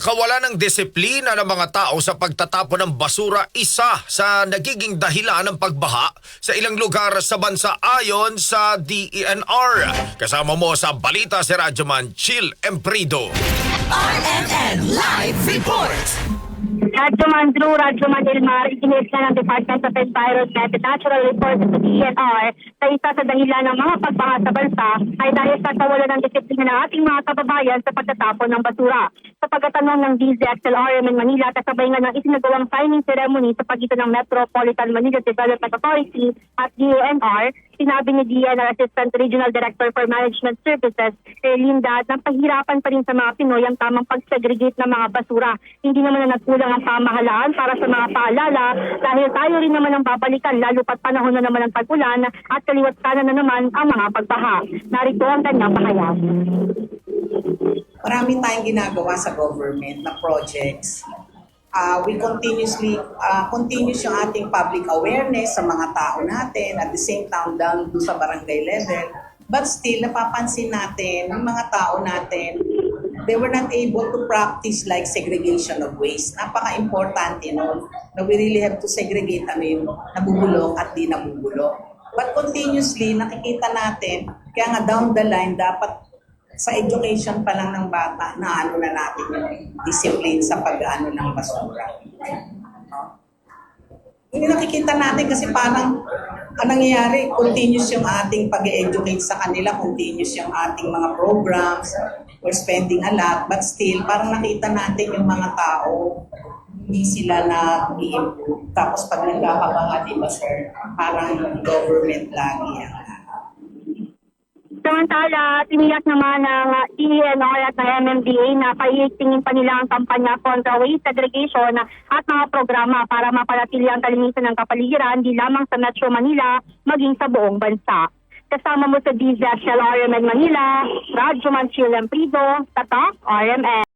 kawalan ng disiplina ng mga tao sa pagtatapon ng basura isa sa nagiging dahilan ng pagbaha sa ilang lugar sa bansa ayon sa DENR. Kasama mo sa balita si Radyoman Chill Emprido. RMN Live Report! Radyo Man Drew, Radyo Man Ilmar, ikinit na ng Department of Environment at Natural Resources sa DNR sa isa sa dahilan ng mga pagbaha sa bansa ay dahil sa kawalan ng disiplina ng ating mga kababayan sa pagtatapon ng basura. Sa pagkatanong ng DZXLRM in Manila, kasabay nga ng isinagawang signing ceremony sa pagitan ng Metropolitan Manila Development Authority at DNR, sinabi ni DNR Assistant Regional Director for Management Services, Erlinda, na pahirapan pa rin sa mga Pinoy ang tamang pag-segregate ng mga basura. Hindi naman na nagkulang ang pamahalaan para sa mga paalala dahil tayo rin naman ang babalikan lalo pat panahon na naman ng tag-ulan at kaliwat kanan na naman ang mga pagbaha. Narito ang kanyang pahayag. marami tayong ginagawa sa government na projects. Uh, we continuously, uh, continuous yung ating public awareness sa mga tao natin, at the same time down sa barangay level. But still, napapansin natin, yung mga tao natin, they were not able to practice like segregation of waste. Napaka-importante nun na we really have to segregate ano yung nabubulok at di nabubulok. But continuously, nakikita natin, kaya nga down the line, dapat sa education pa lang ng bata na ano na natin yung discipline sa pag-ano ng basura. No? Hindi nakikita natin kasi parang ang nangyayari, continuous yung ating pag-educate sa kanila, continuous yung ating mga programs, we're spending a lot, but still, parang nakita natin yung mga tao, hindi sila na i-improve. Tapos pag nagkakabaha, di ba sir, parang government lagi ang Samantala, tiniyak naman ng DNR at ng MMDA na paitingin pa nila ang kampanya kontra waste segregation at mga programa para mapanatili ang kalinisan ng kapaligiran di lamang sa Metro Manila maging sa buong bansa. Kasama mo sa DZSL RMN Manila, Radyo Manchil Prido, Tatak, RMN.